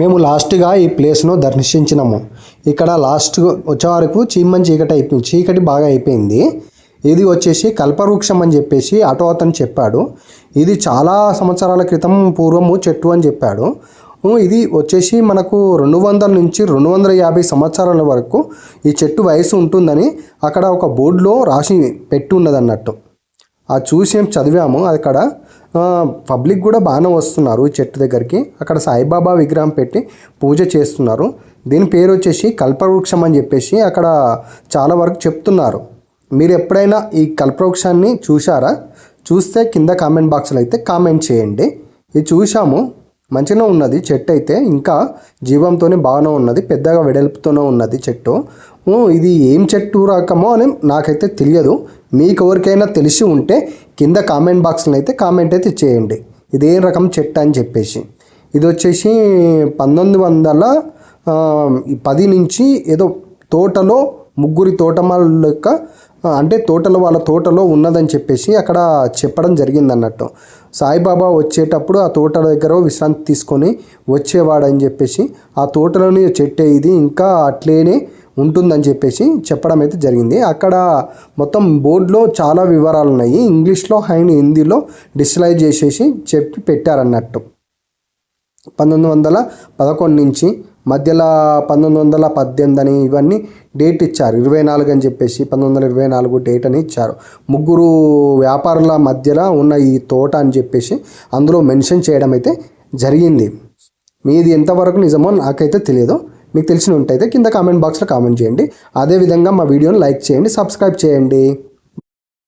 మేము లాస్ట్గా ఈ ప్లేస్ను దర్శించినాము. ఇక్కడ లాస్ట్ వచ్చే వరకు చీమని చీకటి అయిపోయింది చీకటి బాగా అయిపోయింది. ఇది వచ్చేసి కల్పవృక్షం అని చెప్పేసి ఆటో అతను చెప్పాడు. ఇది చాలా సంవత్సరాల క్రితం పూర్వము చెట్టు అని చెప్పాడు. ఇది వచ్చేసి మనకు రెండు వందల నుంచి రెండు వందల యాభై సంవత్సరాల వరకు ఈ చెట్టు వయసు ఉంటుందని అక్కడ ఒక బోర్డులో రాసి పెట్టి ఉన్నది అన్నట్టు అది చూసి ఏం చదివాము అక్కడ పబ్లిక్ కూడా బాగానే వస్తున్నారు చెట్టు దగ్గరికి. అక్కడ సాయిబాబా విగ్రహం పెట్టి పూజ చేస్తున్నారు. దీని పేరు వచ్చేసి కల్పవృక్షం అని చెప్పేసి అక్కడ చాలా వరకు చెప్తున్నారు. మీరు ఎప్పుడైనా ఈ కల్పవృక్షాన్ని చూశారా? చూస్తే కింద కామెంట్ బాక్స్లో అయితే కామెంట్ చేయండి. ఇది చూసాము మంచిగా ఉన్నది చెట్టు అయితే. ఇంకా జీవంతోనే బాగానే ఉన్నది పెద్దగా వెడల్పుతోనే ఉన్నది చెట్టు. ఇది ఏం చెట్టు రకమో అని నాకైతే తెలియదు. మీకు ఎవరికైనా తెలిసి ఉంటే కింద కామెంట్ బాక్స్లో అయితే కామెంట్ అయితే చేయండి. ఇది ఏం రకం చెట్టు అని చెప్పేసి. ఇది వచ్చేసి పంతొమ్మిది వందల పది నుంచి ఏదో తోటలో ముగ్గురి తోటమాల యొక్క అంటే తోటలో వాళ్ళ తోటలో ఉన్నదని చెప్పేసి అక్కడ చెప్పడం జరిగింది అన్నట్టు సాయిబాబా వచ్చేటప్పుడు ఆ తోట దగ్గర విశ్రాంతి తీసుకొని వచ్చేవాడని చెప్పేసి ఆ తోటలోని చెట్టే ఇది ఇంకా అట్లేనే ఉంటుందని చెప్పేసి చెప్పడం అయితే జరిగింది. అక్కడ మొత్తం బోర్డులో చాలా వివరాలు ఉన్నాయి. ఇంగ్లీష్లో అండ్ హిందీలో డిస్లైజ్ చేసేసి చెప్పి పెట్టారన్నట్టు. పంతొమ్మిది వందల పదకొండు నుంచి మధ్యలో పంతొమ్మిది వందల పద్దెనిమిది అని ఇవన్నీ డేట్ ఇచ్చారు. ఇరవై నాలుగు అని చెప్పేసి పంతొమ్మిది వందల ఇరవై నాలుగు డేట్ అని ఇచ్చారు. ముగ్గురు వ్యాపారుల మధ్యలో ఉన్న ఈ తోట అని చెప్పేసి అందులో మెన్షన్ చేయడం అయితే జరిగింది. మీది ఎంతవరకు నిజమో నాకైతే తెలియదు. మీకు తెలిసిన ఉంటైతే కింద కామెంట్ బాక్స్లో కామెంట్ చేయండి. అదేవిధంగా మా వీడియోని లైక్ చేయండి సబ్స్క్రైబ్ చేయండి.